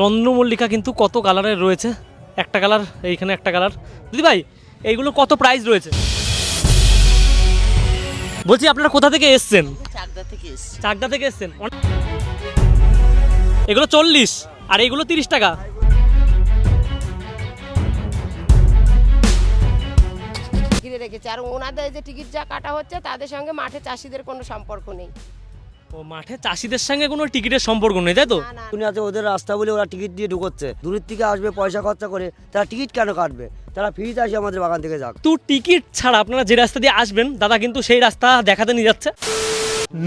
চন্দ্রমল্লিকা কিন্তু কত কালারের রয়েছে? একটা কালার এইখানে একটা কালার। দিদি ভাই এইগুলো কত প্রাইস রয়েছে? বলছি আপনারা কোথা থেকে এসছেন? চাকদা থেকে এসছি। চাকদা থেকে এসছেন? এগুলো চল্লিশ আর এইগুলো তিরিশ টাকা। ঘিরে রেখেছে। আর ওনাদের যে টিকিট যা কাটা হচ্ছে তাদের সঙ্গে মাঠে চাষিদের কোনো সম্পর্ক নেই। ও মাঠে চাষিদের সঙ্গে কোনো টিকিটের সম্পর্ক নেই তাই তো? না না আছে ওদের রাস্তা বলে ওরা টিকিট দিয়ে ঢুকোচ্ছে। দূরের থেকে আসবে পয়সা খরচা করে তারা টিকিট কেন কাটবে? তারা ফ্রিতে আসে আমাদের বাগান থেকে যাক। তো টিকিট ছাড়া আপনারা যে রাস্তা দিয়ে আসবেন দাদা কিন্তু সেই রাস্তা দেখাতে নিয়ে যাচ্ছে।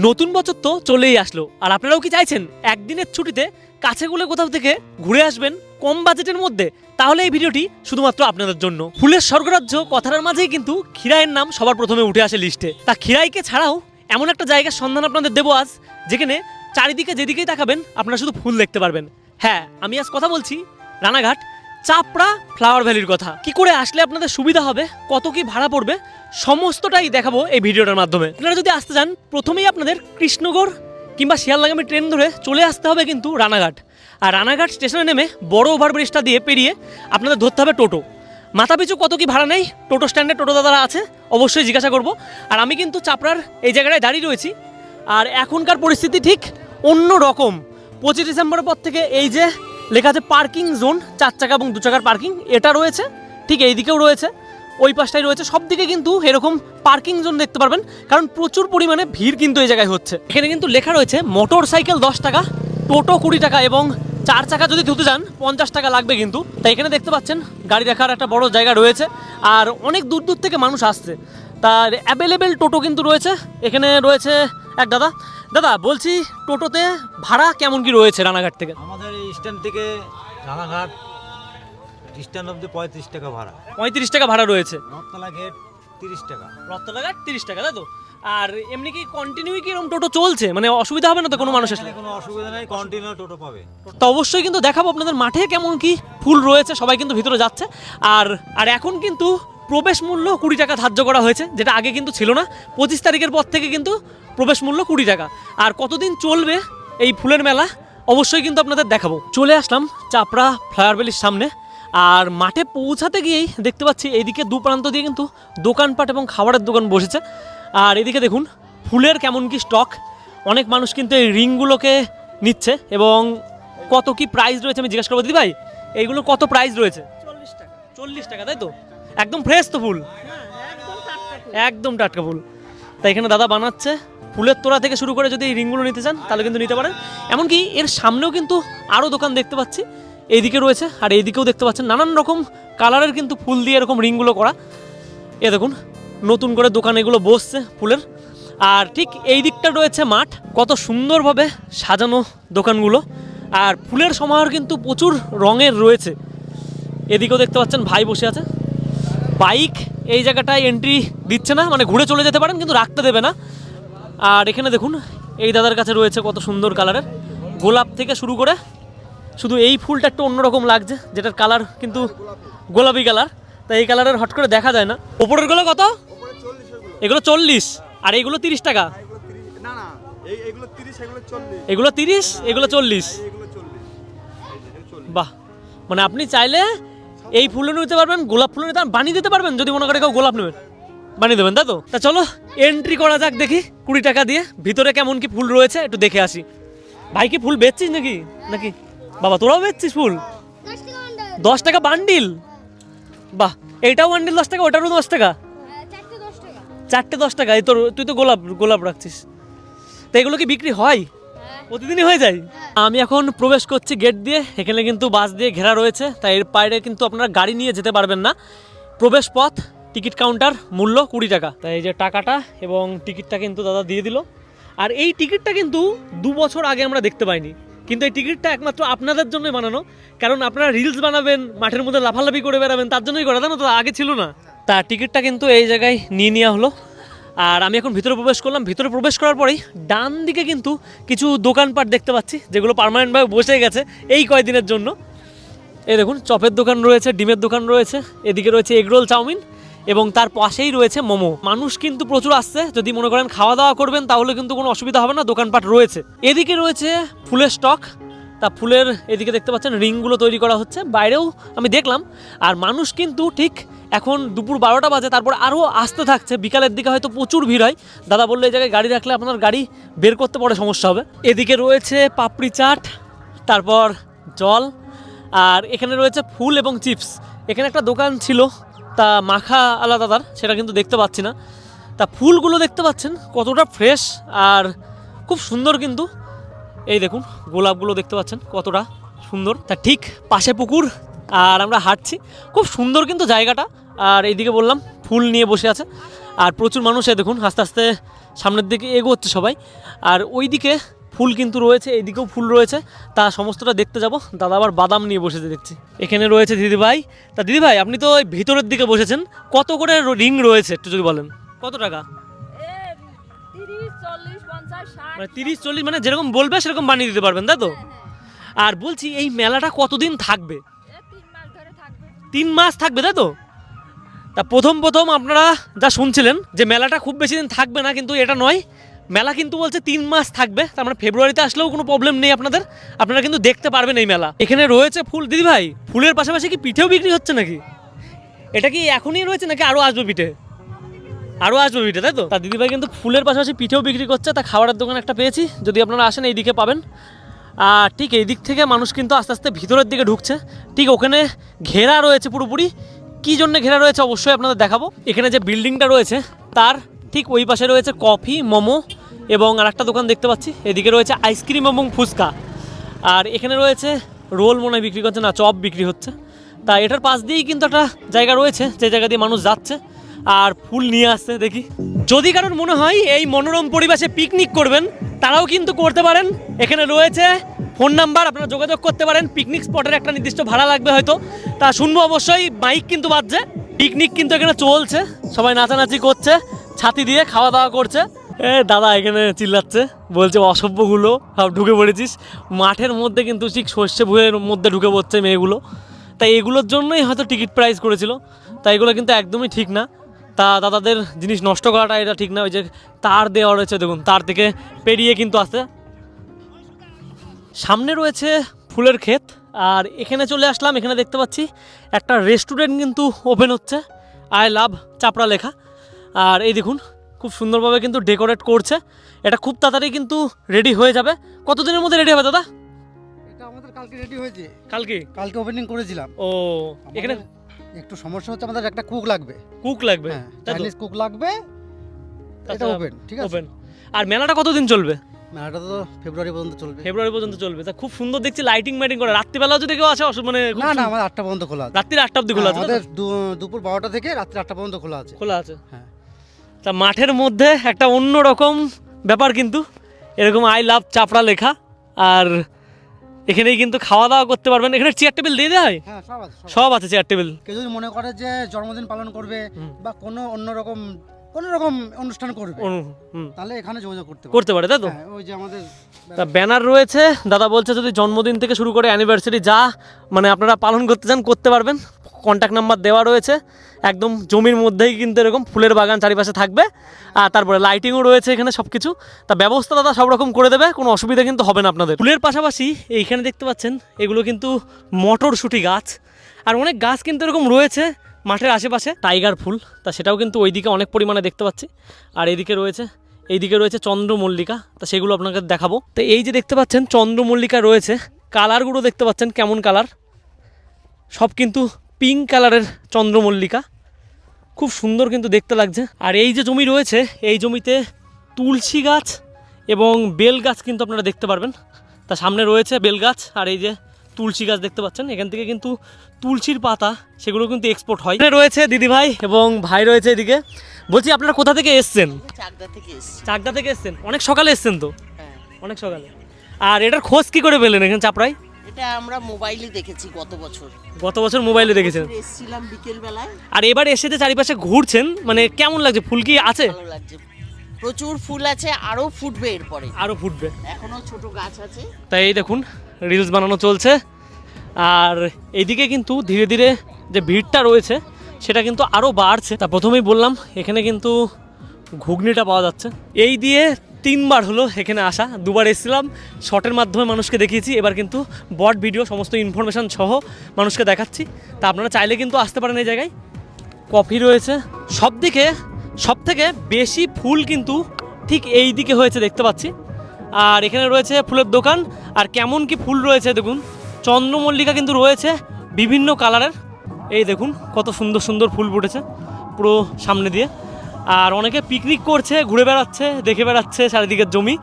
নতুন বছর তো চলেই আসলো আর আপনারাও কি চাইছেন? একদিনের ছুটিতে কাছে গুলো কোথাও থেকে ঘুরে আসবেন কম বাজেটের মধ্যে তাহলে এই ভিডিওটি শুধুমাত্র আপনাদের জন্য। ফুলের স্বর্গরাজ্য কথাটার মাঝেই কিন্তু খিরাইয়ের নাম সবার প্রথমে উঠে আসে লিস্টে তা খিরাইকে ছাড়াও এমন একটা জায়গার সন্ধান আপনাদের দেবো আজ, যেখানে চারিদিকে যেদিকেই তাকাবেন, আপনারা শুধু ফুল দেখতে পারবেন। হ্যাঁ আমি আজ কথা বলছি রানাঘাট চাপড়া ফ্লাওয়ার ভ্যালির কথা। কি করে আসলে আপনাদের সুবিধা হবে? কত কি ভাড়া পড়বে? সমস্তটাই দেখাবো এই ভিডিওটার মাধ্যমে। আপনারা যদি আসতে চান, প্রথমেই আপনাদের কৃষ্ণগড় কিংবা শিয়ালদাগামী ট্রেন ধরে চলে আসতে হবে কিন্তু রানাঘাট। আর রানাঘাট স্টেশনে নেমে বড় ওভারব্রিজটা দিয়ে পেরিয়ে আপনাদের ধরতে হবে টোটো। মাথাপিছু কত কি ভাড়া নেই? টোটো স্ট্যান্ডে টোটো দাদারা আছে, অবশ্যই জিজ্ঞাসা করব। আর আমি কিন্তু চাপড়ার এই জায়গাটায় দাঁড়িয়ে রয়েছি। আর এখনকার পরিস্থিতি ঠিক অন্য রকম। পঁচিশ ডিসেম্বরের পর থেকে এই যে লেখা আছে পার্কিং জোন, চার চাকা এবং দু চাকার পার্কিং, এটা রয়েছে। ঠিক এই দিকেও রয়েছে। ওই পাশটাই রয়েছে। সব দিকে কিন্তু এরকম পার্কিং জোন দেখতে পারবেন, কারণ প্রচুর পরিমাণে ভিড় কিন্তু এই জায়গায় হচ্ছে। এখানে কিন্তু লেখা রয়েছে মোটর সাইকেল দশ টাকা, টোটো কুড়ি টাকা এবং চার চাকা যদি ধুতে যান পঞ্চাশ টাকা লাগবে কিন্তু। তাই এখানে দেখতে পাচ্ছেন গাড়ি রাখার একটা বড় জায়গা রয়েছে। আর অনেক দূর দূর থেকে মানুষ আসছে। তার অ্যাভেলেবেল টোটো কিন্তু রয়েছে। এখানে রয়েছে এক দাদা। দাদা বলছি টোটোতে ভাড়া কেমন কি রয়েছে রানাঘাট থেকে? আমাদের এই স্ট্যান্ড থেকে রানাঘাট স্ট্যান্ড অব্দি পঁয়ত্রিশ টাকা ভাড়া। পঁয়ত্রিশ টাকা ভাড়া রয়েছে। রথতলা গেট তিরিশ টাকা। রত্তলাঘাট তিরিশ টাকা তাই তো? আর এমনি কি কন্টিনিউ কি এরকম টোটো চলছে? মানে অসুবিধা হবে না তো কোনো মানুষ আসলে কোনো অসুবিধা নেই কন্টিনিউ টোটো পাবে। তো অবশ্যই কিন্তু দেখাবো আপনাদের মাঠে কেমন কি ফুল রয়েছে সবাই কিন্তু ভিতরে যাচ্ছে। আর আর এখন কিন্তু প্রবেশ মূল্য কুড়ি টাকা ধার্য করা হয়েছে যেটা আগে কিন্তু ছিল না। পঁচিশ তারিখের পর থেকে কিন্তু প্রবেশ মূল্য কুড়ি টাকা। আর কতদিন চলবে এই ফুলের মেলা অবশ্যই কিন্তু আপনাদের দেখাবো। চলে আসলাম চাপড়া ফ্লায়ার ভ্যালির সামনে। আর মাঠে পৌঁছাতে গিয়েই দেখতে পাচ্ছি এইদিকে দু প্রান্ত দিয়ে কিন্তু দোকানপাট এবং খাবারের দোকান বসেছে। আর এদিকে দেখুন ফুলের কেমন কি স্টক অনেক মানুষ কিন্তু এই রিংগুলোকে নিচ্ছে এবং কত কি প্রাইস রয়েছে আমি জিজ্ঞেস করব দিদি ভাই? এইগুলো কত প্রাইস রয়েছে? চল্লিশ টাকা। চল্লিশ টাকা তাই তো? একদম ফ্রেশ তো ফুল? একদম টাটকা ফুল। তাই এখানে দাদা বানাচ্ছে। ফুলের তোড়া থেকে শুরু করে যদি এই রিংগুলো নিতে চান তাহলে কিন্তু নিতে পারেন। এমনকি এর সামনেও কিন্তু আরও দোকান দেখতে পাচ্ছি। এইদিকে রয়েছে আর এইদিকেও দেখতে পাচ্ছেন নানান রকম কালারের কিন্তু ফুল দিয়ে এরকম রিংগুলো করা। এ দেখুন নতুন করে দোকান এগুলো বসছে ফুলের। আর ঠিক এই দিকটা রয়েছে মাঠ। কত সুন্দরভাবে সাজানো দোকানগুলো। আর ফুলের সমাহার কিন্তু প্রচুর রঙের রয়েছে। এদিকেও দেখতে পাচ্ছেন ভাই বসে আছে। বাইক এই জায়গাটায় এন্ট্রি দিচ্ছে না মানে ঘুরে চলে যেতে পারেন, কিন্তু রাখতে দেবে না। আর এখানে দেখুন, এই দাদার কাছে রয়েছে কত সুন্দর কালারের। গোলাপ থেকে শুরু করে শুধু এই ফুলটা একটু অন্যরকম লাগছে, যেটার কালার কিন্তু গোলাপি কালার। তাই এই কালারের হট করে দেখা যায় না। ওপরেরগুলো কত? এগুলো চল্লিশ। আর এগুলো তিরিশ টাকা। না না এই এগুলো তিরিশ এগুলো চল্লিশ। বাহ। মানে আপনি চাইলে এই ফুলও নিতে পারবেন গোলাপ ফুলও নিতে বানিয়ে দিতে পারবেন যদি মনে করে কেউ গোলাপ নেবেন বানিয়ে দেবেন তাই তো? তা চলো এন্ট্রি করা যাক দেখি কুড়ি টাকা দিয়ে। ভিতরে কেমন কি ফুল রয়েছে একটু দেখে আসি। ভাই কি ফুল বেচছিস নাকি? নাকি? বাবা তোরাও বেচছিস ফুল? দশ টাকা বান্ডিল বাহ এইটাও বান্ডিল দশ টাকা ওটারও দশ টাকা। চারটে দশ টাকা এই তোর তুই তো গোলাপ গোলাপ রাখছিস। তো এগুলো কি বিক্রি হয়? প্রতিদিনই হয়ে যায়? আমি এখন প্রবেশ করছি গেট দিয়ে এখানে কিন্তু বাস দিয়ে ঘেরা রয়েছে তাই এর বাইরে কিন্তু আপনারা গাড়ি নিয়ে যেতে পারবেন না। প্রবেশ পথ টিকিট কাউন্টার মূল্য কুড়ি টাকা। তাই এই যে টাকাটা এবং টিকিটটা কিন্তু দাদা দিয়ে দিল। আর এই টিকিটটা কিন্তু দু বছর আগে আমরা দেখতে পাইনি। কিন্তু এই টিকিটটা একমাত্র আপনাদের জন্যই বানানো। কারণ আপনারা রিলস বানাবেন মাঠের মধ্যে লাফালাফি করে বেড়াবেন তার জন্যই করা। জানো তো আগে ছিল না। তা টিকিটটা কিন্তু এই জায়গায় নিয়ে নেওয়া হলো। আর আমি এখন ভিতরে প্রবেশ করলাম। ভিতরে প্রবেশ করার পরেই ডান দিকে কিন্তু কিছু দোকানপাট দেখতে পাচ্ছি, যেগুলো পার্মানেন্টভাবে বসে গেছে এই কয়দিনের জন্য। এই দেখুন, চপের দোকান রয়েছে, ডিমের দোকান রয়েছে, এদিকে রয়েছে এগরোল চাউমিন এবং তার পাশেই রয়েছে মোমো। মানুষ কিন্তু প্রচুর আসছে, যদি মনে করেন খাওয়া দাওয়া করবেন তাহলে কিন্তু কোনো অসুবিধা হবে না, দোকানপাট রয়েছে। এদিকে রয়েছে ফুলের স্টক তা ফুলের এদিকে দেখতে পাচ্ছেন রিংগুলো তৈরি করা হচ্ছে। বাইরেও আমি দেখলাম, আর মানুষ কিন্তু ঠিক এখন দুপুর বারোটা বাজে, তারপর আরও আসতে থাকছে। বিকালের দিকে হয়তো প্রচুর ভিড় হয়। দাদা বলল, এই জায়গায় গাড়ি রাখলে আপনার গাড়ি বের করতে পরে সমস্যা হবে। এদিকে রয়েছে পাপড়ি চাট, তারপর জল, আর এখানে রয়েছে ফুল এবং চিপস। এখানে একটা দোকান ছিল, তা মাখা আলাদা তার সেটা কিন্তু দেখতে পাচ্ছি না। তা ফুলগুলো দেখতে পাচ্ছেন, কতটা ফ্রেশ আর খুব সুন্দর কিন্তু। এই দেখুন, গোলাপগুলো দেখতে পাচ্ছেন কতটা সুন্দর। তা ঠিক পাশে পুকুর, আর আমরা হাঁটছি। খুব সুন্দর কিন্তু জায়গাটা। আর এইদিকে বললাম, ফুল নিয়ে বসে আছে। আর প্রচুর মানুষ দেখুন, আস্তে আস্তে সামনের দিকে এগোচ্ছে সবাই। আর ওইদিকে ফুল কিন্তু রয়েছে, এইদিকেও ফুল রয়েছে। তা সমস্তটা দেখতে যাব। দাদা আবার বাদাম নিয়ে বসেছে দেখছি। এখানে রয়েছে দিদিভাই। তা দিদিভাই, আপনি তো ওই ভিতরের দিকে বসেছেন। কত করে রিং রয়েছে, একটু যদি বলেন? কত টাকা? মানে তিরিশ চল্লিশ মানে যেরকম বলবে সেরকম বানিয়ে দিতে পারবেন তাই তো? আর বলছি এই মেলাটা কতদিন থাকবে? তিন মাস থাকবে। তাই তো? তা প্রথম প্রথম আপনারা যা শুনছিলেন যে মেলাটা খুব বেশি দিন থাকবে না কিন্তু এটা নয়। মেলা কিন্তু বলছে তিন মাস থাকবে তার মানে ফেব্রুয়ারিতে আসলেও কোনো প্রবলেম নেই আপনাদের। আপনারা কিন্তু দেখতে পারবেন এই মেলা। এখানে রয়েছে ফুল দিদি ভাই ফুলের পাশাপাশি কি পিঠেও বিক্রি হচ্ছে নাকি? এটা কি এখনই রয়েছে নাকি আরও আসবে পিঠে? আরও আসবে পিঠে তাই তো? তা দিদিভাই কিন্তু ফুলের পাশাপাশি পিঠেও বিক্রি করছে, তা খাবারের দোকান একটা পেয়েছি, যদি আপনারা আসেন এই দিকে পাবেন। আর ঠিক এই দিক থেকে মানুষ কিন্তু আস্তে আস্তে ভিতরের দিকে ঢুকছে। ঠিক ওখানে ঘেরা রয়েছে পুরোপুরি। কী জন্য ঘেরা রয়েছে অবশ্যই আপনাদের দেখাবো। এখানে যে বিল্ডিংটা রয়েছে, তার ঠিক ওই পাশে রয়েছে কফি, মোমো এবং আর একটা দোকান দেখতে পাচ্ছি। এদিকে রয়েছে আইসক্রিম এবং ফুচকা। আর এখানে রয়েছে রোল মনে বিক্রি করছে, না চপ বিক্রি হচ্ছে। তা এটার পাশ দিয়েই কিন্তু একটা জায়গা রয়েছে, যে জায়গা দিয়ে মানুষ যাচ্ছে। আর ফুল নিয়ে আসছে দেখি। যদি কারোর মনে হয় এই মনোরম পরিবেশে পিকনিক করবেন, তারাও কিন্তু করতে পারেন। এখানে রয়েছে ফোন নাম্বার আপনারা যোগাযোগ করতে পারেন। পিকনিক স্পটের একটা নির্দিষ্ট ভাড়া লাগবে হয়তো। তা শুনব অবশ্যই বাইক কিন্তু বাজছে। পিকনিক কিন্তু এখানে চলছে। সবাই নাচানাচি করছে, ছাতি দিয়ে খাওয়া দাওয়া করছে। এ দাদা এখানে চিল্লাচ্ছে, বলছে অসভ্যগুলো, সব ঢুকে পড়েছিস। মাঠের মধ্যে কিন্তু ঠিক সর্ষে ভুয়ের মধ্যে ঢুকে পড়ছে মেয়েগুলো। তাই এগুলোর জন্যই হয়তো টিকিট প্রাইস করেছিল। তাই এগুলো কিন্তু একদমই ঠিক না। তা দাদাদের জিনিস নষ্ট করাটা এটা ঠিক না ওই যে তার দেওয়া রয়েছে দেখুন তার থেকে পেরিয়ে কিন্তু আসতে সামনে রয়েছে ফুলের ক্ষেত আর এখানে চলে আসলাম এখানে দেখতে পাচ্ছি একটা রেস্টুরেন্ট কিন্তু ওপেন হচ্ছে আই লাভ চাপড়া লেখা। আর এই দেখুন খুব সুন্দরভাবে কিন্তু ডেকোরেট করছে এটা খুব তাড়াতাড়ি কিন্তু রেডি হয়ে যাবে। কতদিনের মধ্যে রেডি হবে দাদা? এটা আমাদের কালকে রেডি হয়েছে। কালকে? কালকে ওপেনিং করেছিলাম। ও এখানে একটু সমস্যা হচ্ছে আমাদের একটা কুক লাগবে। কুক লাগবে? হ্যাঁ? চাইনিজ কুক লাগবে এটা ওপেন ঠিক আছে? ওপেন। আর মেলাটা কতদিন চলবে? মেলাটা তো ফেব্রুয়ারি পর্যন্ত চলবে। ফেব্রুয়ারি পর্যন্ত চলবে। তা খুব সুন্দর দেখছি লাইটিং মাইটিং করে। রাত্রিবেলাও যদি কেউ আসে মানে না না। আমাদের আটটা পর্যন্ত খোলা আছে। রাত্রির আটটা অব্দি খোলা হ্যাঁ, আছে আমাদের দুপুর বারোটা থেকে রাত্রি আটটা পর্যন্ত খোলা আছে। খোলা আছে। হ্যাঁ। তা মাঠের মধ্যে একটা অন্য রকম ব্যাপার কিন্তু। এরকম আই লাভ চাপড়া লেখা। আর এখানেই কিন্তু খাওয়া দাওয়া করতে পারবেন। এখানে চেয়ার টেবিল দিয়ে দেওয়া হয়? হ্যাঁ সব আছে সব আছে। চেয়ার টেবিল কেউ যদি মনে করে যে জন্মদিন পালন করবে বা কোনো অন্য রকম কোনো রকম অনুষ্ঠান করবে তাহলে এখানে যোগাযোগ করতে পারে করতে পারে তাই তো? হ্যাঁ ওই যে আমাদের তা ব্যানার রয়েছে। দাদা বলছে যদি জন্মদিন থেকে শুরু করে অ্যানিভার্সারি যা মানে আপনারা পালন করতে চান করতে পারবেন। কন্ট্যাক্ট নাম্বার দেওয়া রয়েছে। একদম জমির মধ্যেই কিন্তু এরকম ফুলের বাগান চারিপাশে থাকবে। আর তারপরে লাইটিংও রয়েছে এখানে সব কিছু তা ব্যবস্থা দাদা সব রকম করে দেবে, কোনো অসুবিধা কিন্তু হবে না আপনাদের। ফুলের পাশাপাশি এইখানে দেখতে পাচ্ছেন, এগুলো কিন্তু মটরশুঁটি গাছ। আর অনেক গাছ কিন্তু এরকম রয়েছে মাঠের আশেপাশে, টাইগার ফুল। তা সেটাও কিন্তু ওইদিকে অনেক পরিমাণে দেখতে পাচ্ছি। আর এদিকে রয়েছে, এইদিকে রয়েছে চন্দ্রমল্লিকা। তা সেগুলো আপনাকে দেখাবো। তো এই যে দেখতে পাচ্ছেন, চন্দ্রমল্লিকা রয়েছে। কালারগুলো দেখতে পাচ্ছেন, কেমন কালার? সব কিন্তু পিঙ্ক কালারের চন্দ্রমল্লিকা। খুব সুন্দর কিন্তু দেখতে লাগছে। আর এই যে জমি রয়েছে এই জমিতে তুলসী গাছ এবং বেল গাছ কিন্তু আপনারা দেখতে পারবেন। তা সামনে রয়েছে বেল গাছ আর এই যে তুলসী গাছ দেখতে পাচ্ছেন। এখান থেকে কিন্তু তুলসীর পাতা সেগুলো কিন্তু এক্সপোর্ট হয়। এখানে রয়েছে দিদিভাই এবং ভাই রয়েছে এদিকে। বলছি আপনারা কোথা থেকে এসছেন? চাকদা থেকে চাকদা থেকে এসছেন। অনেক সকালে এসছেন তো? হ্যাঁ। অনেক সকালে। আর এটার খোঁজ কি করে পেলেন এখানে চাপড়ায়? এটা আমরা মোবাইলে দেখেছি গত বছর। গত বছর মোবাইলে দেখেছেন? এসেছিলাম বিকেল বেলায় আর এবার এসে যে চারিপাশে ঘুরছেন মানে কেমন লাগছে? ফুল কি আছে? ভালো লাগছে। প্রচুর ফুল আছে আরও ফুটবে এরপরে। আরও ফুটবে। এখনও ছোট গাছ আছে। তাই এই দেখুন রিলস বানানো চলছে। আর এইদিকে কিন্তু ধীরে ধীরে যে ভিড়টা রয়েছে সেটা কিন্তু আরও বাড়ছে। তা প্রথমেই বললাম এখানে কিন্তু ঘুগনিটা পাওয়া যাচ্ছে। এই দিয়ে তিনবার হলো এখানে আসা, দুবার এসেছিলাম শর্টের মাধ্যমে মানুষকে দেখিয়েছি, এবার কিন্তু বট ভিডিও সমস্ত ইনফরমেশান সহ মানুষকে দেখাচ্ছি। তা আপনারা চাইলে কিন্তু আসতে পারেন এই জায়গায়। কফি রয়েছে। সব দিকে সব থেকে বেশি ফুল কিন্তু ঠিক এই দিকে হয়েছে, দেখতে পাচ্ছি। আর এখানে রয়েছে ফুলের দোকান। আর কেমন কি ফুল রয়েছে, দেখুন। চন্দ্রমল্লিকা কিন্তু রয়েছে বিভিন্ন কালারের এই দেখুন, কত সুন্দর সুন্দর ফুল ফুটেছে পুরো সামনে দিয়ে। আর অনেকে পিকনিক করছে, ঘুরে বেড়াচ্ছে, দেখে বেড়াচ্ছে চারিদিকের জমি।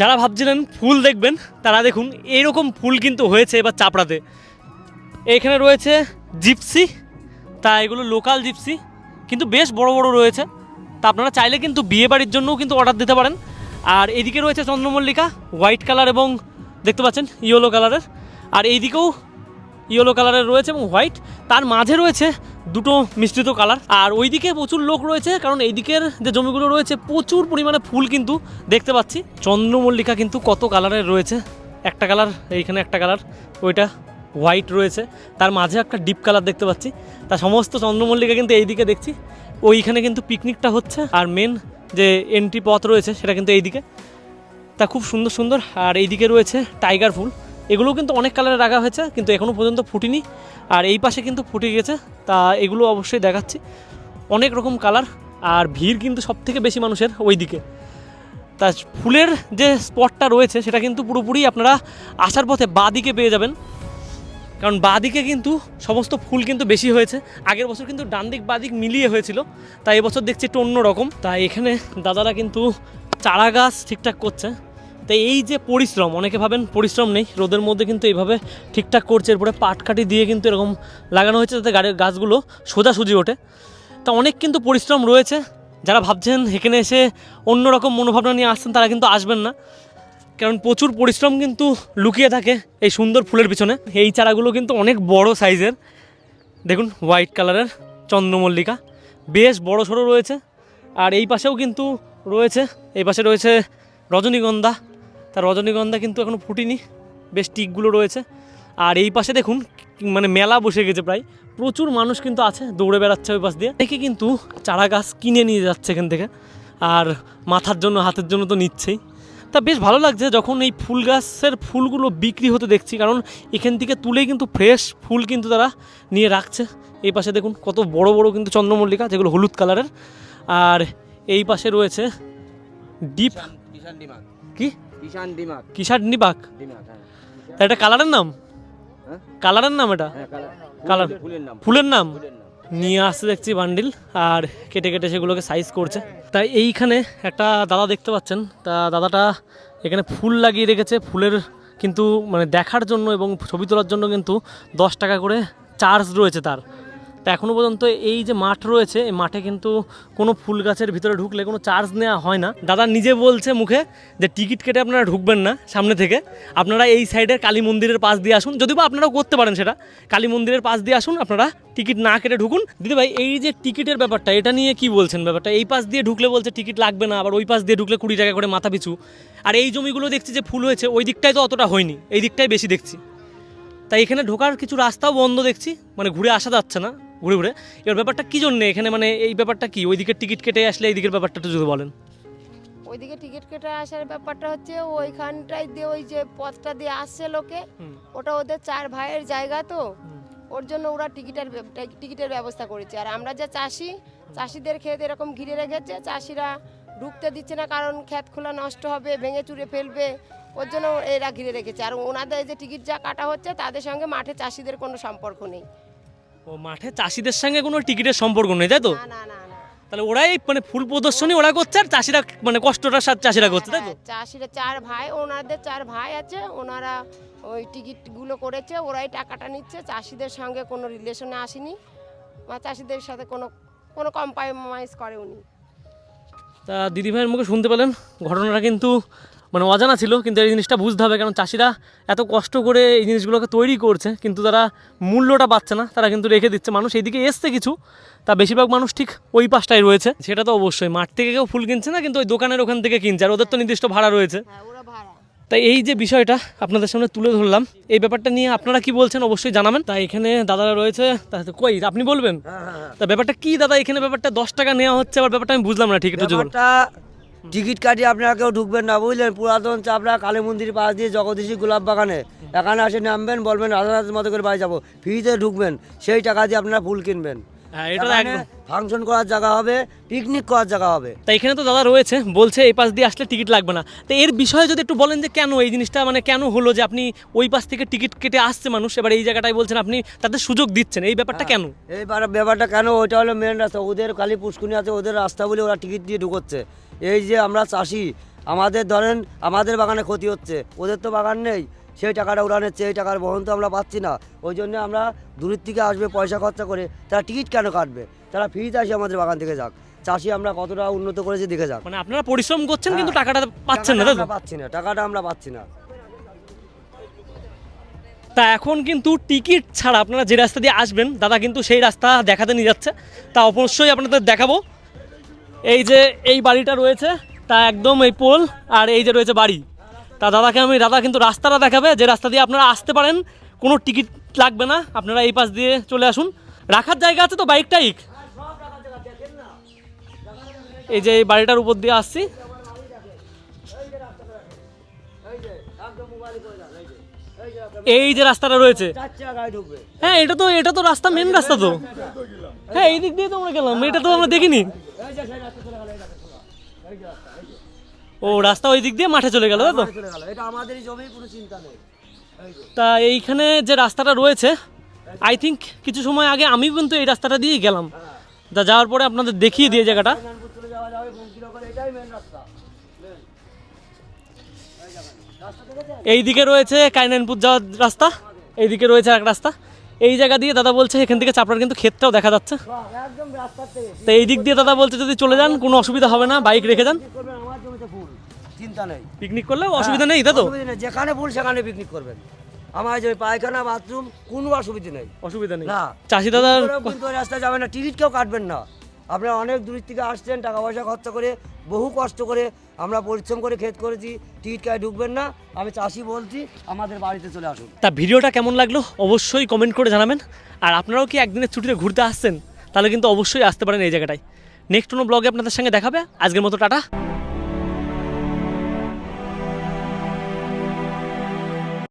যারা ভাবছিলেন ফুল দেখবেন, তারা দেখুন এইরকম ফুল কিন্তু হয়েছে এবার চাপড়াতে। এখানে রয়েছে জিপসি তা এগুলো লোকাল জিপসি কিন্তু বেশ বড় বড় রয়েছে। তা আপনারা চাইলে কিন্তু বিয়ে বাড়ির জন্যও কিন্তু অর্ডার দিতে পারেন। আর এদিকে রয়েছে চন্দ্রমল্লিকা হোয়াইট কালার এবং দেখতে পাচ্ছেন ইয়েলো কালারের আর এইদিকেও ইয়েলো কালারের রয়েছে এবং হোয়াইট তার মাঝে রয়েছে দুটো মিশ্রিত কালার। আর ওইদিকে প্রচুর লোক রয়েছে, কারণ এইদিকের যে জমিগুলো রয়েছে, প্রচুর পরিমাণে ফুল কিন্তু দেখতে পাচ্ছি। চন্দ্রমল্লিকা কিন্তু কত কালারের রয়েছে? একটা কালার, এইখানে একটা কালার, ওইটা হোয়াইট রয়েছে। তার মাঝে একটা ডিপ কালার দেখতে পাচ্ছি। তা সমস্ত চন্দ্রমল্লিকা কিন্তু এইদিকে দেখছি। ওইখানে কিন্তু পিকনিকটা হচ্ছে। আর মেন যে এন্ট্রি পথ রয়েছে, সেটা কিন্তু এইদিকে। তা খুব সুন্দর সুন্দর। আর এইদিকে রয়েছে টাইগার ফুল। এগুলো কিন্তু অনেক কালারে রাখা হয়েছে, কিন্তু এখনও পর্যন্ত ফুটিনি। আর এই পাশে কিন্তু ফুটে গেছে, তা এগুলো অবশ্যই দেখাচ্ছি। অনেক রকম কালার, আর ভিড় কিন্তু সব থেকে বেশি মানুষের ওই দিকে তা ফুলের যে স্পটটা রয়েছে, সেটা কিন্তু পুরোপুরি আপনারা আসার পথে বাদিকে পেয়ে যাবেন। কারণ বাদিকে কিন্তু সমস্ত ফুল কিন্তু বেশি হয়েছে। আগের বছর কিন্তু ডান দিক বাদিক মিলিয়ে হয়েছিল তাই এবছর দেখছি একটু অন্যরকম। তাই এখানে দাদারা কিন্তু চারা গাছ ঠিকঠাক করছে। তাই এই যে পরিশ্রম, অনেকে ভাবেন পরিশ্রম নেই, রোদের মধ্যে কিন্তু এইভাবে ঠিকঠাক করছে, এরপরে পাটকাঠি দিয়ে কিন্তু এরকম লাগানো হয়েছে যাতে গাড়ির গাছগুলো সোজাসুজি ওঠে। তা অনেক কিন্তু পরিশ্রম রয়েছে, যারা ভাবছেন এখানে এসে অন্যরকম মনোভাবনা নিয়ে আসছেন, তারা কিন্তু আসবেন না। কারণ প্রচুর পরিশ্রম কিন্তু লুকিয়ে থাকে এই সুন্দর ফুলের পিছনে। এই চারাগুলো কিন্তু অনেক বড় সাইজের। দেখুন, হোয়াইট কালারের চন্দ্রমল্লিকা। বেশ বড় সড়ো রয়েছে। আর এই পাশেও কিন্তু রয়েছে, এই পাশে রয়েছে রজনীগন্ধা। তার রজনীগন্ধা কিন্তু এখনও ফুটিনি। বেশ টিকগুলো রয়েছে। আর এই পাশে দেখুন মানে মেলা বসে গেছে প্রায়। প্রচুর মানুষ কিন্তু আছে দৌড়ে বেড়াচ্ছে ওই পাশ দিয়ে। দেখে কিন্তু চারা গাছ কিনে নিয়ে যাচ্ছে এখান থেকে। আর মাথার জন্য হাতের জন্য তো নিচ্ছেই। তা বেশ ভালো লাগছে যখন এই ফুল গাছের ফুলগুলো বিক্রি হতে দেখছি। কারণ এখান থেকে তুলেই কিন্তু ফ্রেশ ফুল কিন্তু তারা নিয়ে রাখছে। এই পাশে দেখুন কত বড় বড় কিন্তু চন্দ্রমল্লিকা যেগুলো হলুদ কালারের। আর এই পাশে রয়েছে ডিপ কি? কিষান দিমাগ। কিষার নিবাক দিমাগ হ্যাঁ। এটা কালারের নাম? হ্যাঁ? কালারের নাম এটা? হ্যাঁ কালার। ফুলের নাম। ফুলের নিয়ে আসতে দেখছি বান্ডিল আর কেটে কেটে সেগুলোকে সাইজ করছে। তাই এইখানে একটা দাদা দেখতে পাচ্ছেন। তা দাদাটা এখানে ফুল লাগিয়ে রেখেছে। ফুলের কিন্তু মানে দেখার জন্য এবং ছবি তোলার জন্য কিন্তু দশ টাকা করে চার্জ রয়েছে তার। তা এখনও পর্যন্ত এই যে মাঠ রয়েছে, এই মাঠে কিন্তু কোনো ফুল গাছের ভিতরে ঢুকলে কোনো চার্জ নেওয়া হয় না। দাদা নিজে বলছে মুখে যে টিকিট কেটে আপনারা ঢুকবেন না সামনে থেকে। আপনারা এই সাইডের কালী মন্দিরের পাশ দিয়ে আসুন। যদিও বা আপনারাও করতে পারেন সেটা। কালী মন্দিরের পাশ দিয়ে আসুন, আপনারা টিকিট না কেটে ঢুকুন। দিদি ভাই, এই যে টিকিটের ব্যাপারটা, এটা নিয়ে কি বলছেন ব্যাপারটা? এই পাশ দিয়ে ঢুকলে বলছে টিকিট লাগবে না, আবার ওই পাশ দিয়ে ঢুকলে কুড়ি টাকা করে মাথা পিছু। আর এই জমিগুলো দেখছি যে ফুল হয়েছে, ওই দিকটায় তো অতটা হয়নি, এই দিকটাই বেশি দেখছি। তাই এখানে ঢোকার কিছু রাস্তাও বন্ধ দেখছি মানে ঘুরে আসা যাচ্ছে না। ঘুরে ঘুরে। এবার ব্যাপারটা কী জন্যে? এখানে মানে এই ব্যাপারটা কি? ওইদিকে টিকিট কেটে আসলে এই দিকের ব্যাপারটা একটু যদি বলেন। ওইদিকে টিকিট কেটে আসার ব্যাপারটা হচ্ছে ওইখানটায় দিয়ে ওই যে পথটা দিয়ে আসছে লোকে ওটা ওদের চার ভাইয়ের জায়গা তো ওর জন্য ওরা টিকিটের টিকিটের ব্যবস্থা করেছে। আর আমরা যে চাষি চাষিদের ক্ষেত এরকম ঘিরে রেখেছে চাষিরা ঢুকতে দিচ্ছে না কারণ ক্ষেত খোলা নষ্ট হবে ভেঙে চুরে ফেলবে ওর জন্য এরা ঘিরে রেখেছে। আর ওনাদের যে টিকিট যা কাটা হচ্ছে তাদের সঙ্গে মাঠে চাষিদের কোনো সম্পর্ক নেই। ও মাঠে চাষিদের সঙ্গে কোনো টিকিটের সম্পর্ক নেই তাই তো? না না না তাহলে ওরাই মানে ফুল প্রদর্শনী ওরা করছে আর চাষিরা মানে কষ্টটার সাথে চাষিরা করছে তাই তো? হ্যাঁ, চাষিরা চার ভাই ওনাদের চার ভাই আছে ওনারা ওই টিকিটগুলো করেছে ওরাই টাকাটা নিচ্ছে চাষিদের সঙ্গে কোনো রিলেশনে আসেনি বা চাষিদের সাথে কোনো কোনো কম্প্রোমাইজ করে উনি তা দিদিভাইয়ের মুখে শুনতে পেলেন ঘটনাটা কিন্তু মানে অজানা ছিল কিন্তু এই জিনিসটা বুঝতে হবে কারণ চাষিরা এত কষ্ট করে এই জিনিসগুলোকে তৈরি করছে কিন্তু তারা মূল্যটা পাচ্ছে না তারা কিন্তু রেখে দিচ্ছে। মানুষ এইদিকে এসছে কিছু তা বেশিরভাগ মানুষ ঠিক ওই পাশটাই রয়েছে। সেটা তো অবশ্যই মাঠ থেকে কেউ ফুল কিনছে না কিন্তু ওই দোকানের ওখান থেকে কিনছে আর ওদের তো নির্দিষ্ট ভাড়া রয়েছে। হ্যাঁ ওরা ভাড়া। তাই এই যে বিষয়টা আপনাদের সামনে তুলে ধরলাম এই ব্যাপারটা নিয়ে আপনারা কি বলছেন অবশ্যই জানাবেন। তাই এখানে দাদারা রয়েছে তা কই আপনি বলবেন? হ্যাঁ হ্যাঁ তা ব্যাপারটা কি দাদা এখানে ব্যাপারটা দশ টাকা নেওয়া হচ্ছে আবার ব্যাপারটা আমি বুঝলাম না ঠিক। ব্যাপারটা টিকিট কাটিয়ে আপনারা কেউ ঢুকবেন না, বুঝলেন? পুরাতন চাপড়া কালী মন্দির পাশ দিয়ে জগদীশী গোলাপ বাগানে। এখানে আসে নামবেন, বলবেন রাধা রাতের মতো করে বাড়ি যাব। ফ্রিতে ঢুকবেন, সেই টাকা দিয়ে আপনারা ফুল কিনবেন। হ্যাঁ এটা তো একদম। ফাংশন করার জায়গা হবে পিকনিক করার জায়গা হবে। তা এখানে তো দাদা রয়েছে বলছে এই পাশ দিয়ে আসলে টিকিট লাগবে না। তো এর বিষয়ে যদি একটু বলেন যে কেন এই জিনিসটা মানে কেন হলো যে আপনি ওই পাশ থেকে টিকিট কেটে আসছে মানুষ? এবার এই জায়গাটায় বলছেন আপনি তাদের সুযোগ দিচ্ছেন এই ব্যাপারটা কেন? এই ব্যাপারটা কেন ওইটা হলো মেন রাস্তা। ওদের কালী পুষ্কুনি আছে ওদের রাস্তা বলে ওরা টিকিট দিয়ে ঢুকোচ্ছে। এই যে আমরা চাষি আমাদের ধরেন আমাদের বাগানে ক্ষতি হচ্ছে ওদের তো বাগান নেই। সেই টাকাটা ওরা নিচ্ছে এই টাকার বহন তো আমরা পাচ্ছি না। ওই জন্য আমরা দূরের থেকে আসবে পয়সা খরচা করে তারা টিকিট কেন কাটবে? তারা ফ্রিতে আসে আমাদের বাগান থেকে যাক। চাষি আমরা কতটা উন্নত করেছি দেখে যাক। মানে আপনারা পরিশ্রম করছেন কিন্তু হ্যাঁ। টাকাটা পাচ্ছেন না আমরা পাচ্ছি না টাকাটা আমরা পাচ্ছি না। তা এখন কিন্তু টিকিট ছাড়া আপনারা যে রাস্তা দিয়ে আসবেন দাদা কিন্তু সেই রাস্তা দেখাতে নিয়ে যাচ্ছে। তা অবশ্যই আপনাদের দেখাবো। এই যে এই বাড়িটা রয়েছে তা একদম এই পোল আর এই যে রয়েছে বাড়ি। তা দাদাকে আমি, দাদা কিন্তু রাস্তাটা দেখাবে, যে রাস্তা দিয়ে আপনারা আসতে পারেন, কোনো টিকিট লাগবে না, আপনারা এই পাশ দিয়ে চলে আসুন। রাখার জায়গা আছে তো বাইক টাইক এই যে এই বাড়িটার উপর দিয়ে আসছি। এই যে রাস্তাটা রয়েছে। হ্যাঁ এটা তো এটা তো রাস্তা মেন রাস্তা তো। হ্যাঁ এই দিক দিয়ে তো আমরা গেলাম, এটা তো আমরা দেখিনি। ও রাস্তা ওই দিক দিয়ে মাঠে চলে গেল তাই তো? চলে গেল। এটা আমাদেরই জমি কোনো চিন্তা নেই। তা। এইখানে যে রাস্তাটা রয়েছে আই থিঙ্ক কিছু সময় আগে আমিও কিন্তু এই রাস্তাটা দিয়েই গেলাম। তা যাওয়ার পরে আপনাদের দেখিয়ে দিয়ে জায়গাটা। নারায়ণপুর চলে যাওয়া যাবে বঙ্কিরা করে এটাই মেন রাস্তা। এই দিকে রয়েছে কাইনানপুর যাওয়ার রাস্তা এইদিকে রয়েছে এক রাস্তা। এই জায়গা দিয়ে দাদা বলছে এখান থেকে চাপড়ার কিন্তু ক্ষেতটাও দেখা যাচ্ছে। তো এই দিক দিয়ে দাদা বলছে যদি চলে যান কোনো অসুবিধা হবে না বাইক রেখে যান। চিন্তা নেই। পিকনিক করলেও অসুবিধা নেই তো যেখানে ফুল সেখানে পিকনিক করবেন। আমার জমি পায়খানা বাথরুম কোনো অসুবিধা নেই। অসুবিধা নেই। না। চাষি দাদার কেউ কিন্তু ওই যাবেন না টিকিট কেউ কাটবেন না। আপনারা অনেক দূর থেকে আসছেন টাকা পয়সা খরচা করে বহু কষ্ট করে আমরা পরিশ্রম করে ক্ষেত করেছি টিকিট কাটে ঢুকবেন না। আমি চাষি বলছি আমাদের বাড়িতে চলে আসুন। তা ভিডিওটা কেমন লাগল? অবশ্যই কমেন্ট করে জানাবেন। আর আপনারাও কি একদিনের ছুটিতে ঘুরতে আসছেন? তাহলে কিন্তু অবশ্যই আসতে পারেন এই জায়গাটায়। নেক্সট কোনো ব্লগে আপনাদের সঙ্গে দেখাবে। আজকের মতো টাটা।